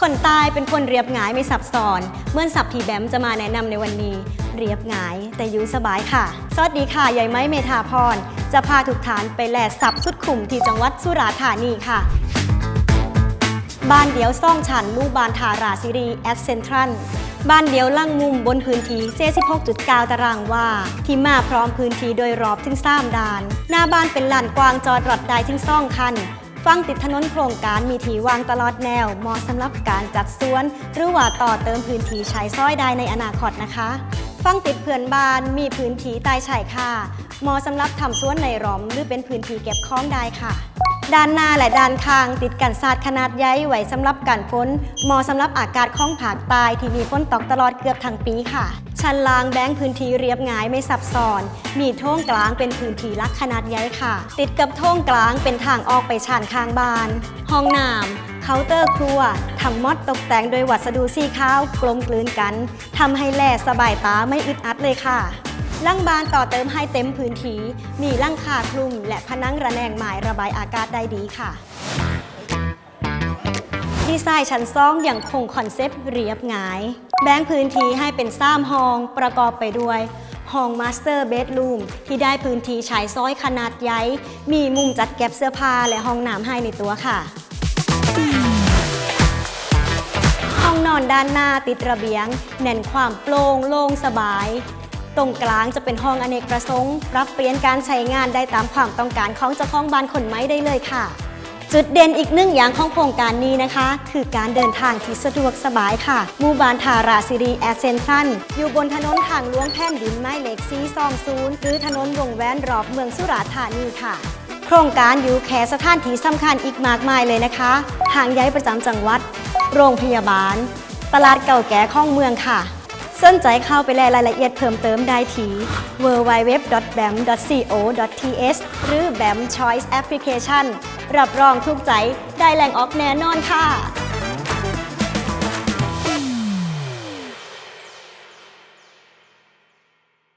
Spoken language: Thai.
คนใต้เป็นคนเรียบง่ายไม่ซับซ้อน เมื่อสับทีแบมจะมาแนะนำในวันนี้ เรียบง่ายแต่ยู่สบายค่ะ สวัสดีค่ะยายไม้เมธาพร จะพาทุกฐานไปแหล่สับสุดขุมที่จังหวัดสุราษฎร์ธานีค่ะ บ้านเดียวซ่องฉันลูกบานทาราซิรีแอดเซนทรัลบ้านเดียวลั่งมุมบนพื้นที่46.9 ตารางว่า ที่มาพร้อมพื้นที่โดยรอบถึง3ด่าน หน้าบ้านเป็นลานกว้างจอดรถได้ถึงซ่องคัน ฟังติดถนนโครงการมีที่วางตลอดแนวเหมาะสำหรับการจัดสวน หรือว่าต่อเติมพื้นที่ใช้ซ้อยไดในอนาคตนะคะ ฟังติดเพื่อนบ้านมีพื้นที่ใต้ชายคาเหมาะสำหรับทำสวนในหล้อม หรือเป็นพื้นที่เก็บของได้ค่ะ ด้านหน้าและด้านข้าง ติดกันศาสตร์ขนาดใหญ่ไว้สำหรับการฝนเหมาะสำหรับอากาศของภาคใต้ที่มีฝนตกตลอดเกือบทั้งปีค่ะ ชั้นล่างแบ่งพื้นที่เรียบง่ายไม่ซับซ้อน มีโท่งกลางเป็นพื้นที่ลักขนาดใหญ่ค่ะ ติดกับโท่งกลางเป็นทางออกไปชานข้างบ้าน ห้องน้ำเคาน์เตอร์ครัวทั้งหมดตกแต่งโดยวัสดุสีขาวกลมกลืนกันทำให้แลสบายตาไม่อึดอัดเลยค่ะล่างบานต่อเติมให้เต็มพื้นที่มีล่างคาคลุมและพนังระแนงหมายระบายอากาศได้ดีค่ะ ดีไซน์ชั้นซ่องอย่างคงคอนเซปต์เรียบง่าย แบ่งพื้นที่ให้เป็นซ้ามห้องประกอบไปด้วยห้องมาสเตอร์เบดรูมที่ได้พื้นที่ใช้ซ้อยขนาดใหญ่ มีมุมจัดเก็บเสื้อผ้าและห้องน้ำให้ในตัวค่ะ ห้องนอนด้านหน้าติดระเบียงเน้นความโปร่งโล่งสบาย ตรงกลางจะเป็นห้องอเนกประสงค์ ปรับเปลี่ยนการใช้งานได้ตามความต้องการของเจ้าของบ้านคนไม้ได้เลยค่ะ จุดเด่นอีกหนึ่งอย่างของโครงการนี้นะคะ คือการเดินทางที่สะดวกสบายค่ะหมู่บ้านทาราซิรีแอสเซนทันอยู่บนถนนทางหลวงแผ่นดินไม้เหล็กซีซองซูนหรือถนนวงแหวนรอบเมืองสุราษฎร์ธานีค่ะ โครงการอยู่แค่สถานที่สำคัญอีกมากมายเลยนะคะทางย้ายประจำจังหวัด โรงพยาบาล ตลาดเก่าแก่ของเมืองค่ะ สนใจเข้าไปแลรายละเอียดเพิ่มเติมได้ที่ www.bam.co.th หรือ BAM Choice Application รับรองทุกใจได้แหล่งออกแน่นอนค่ะ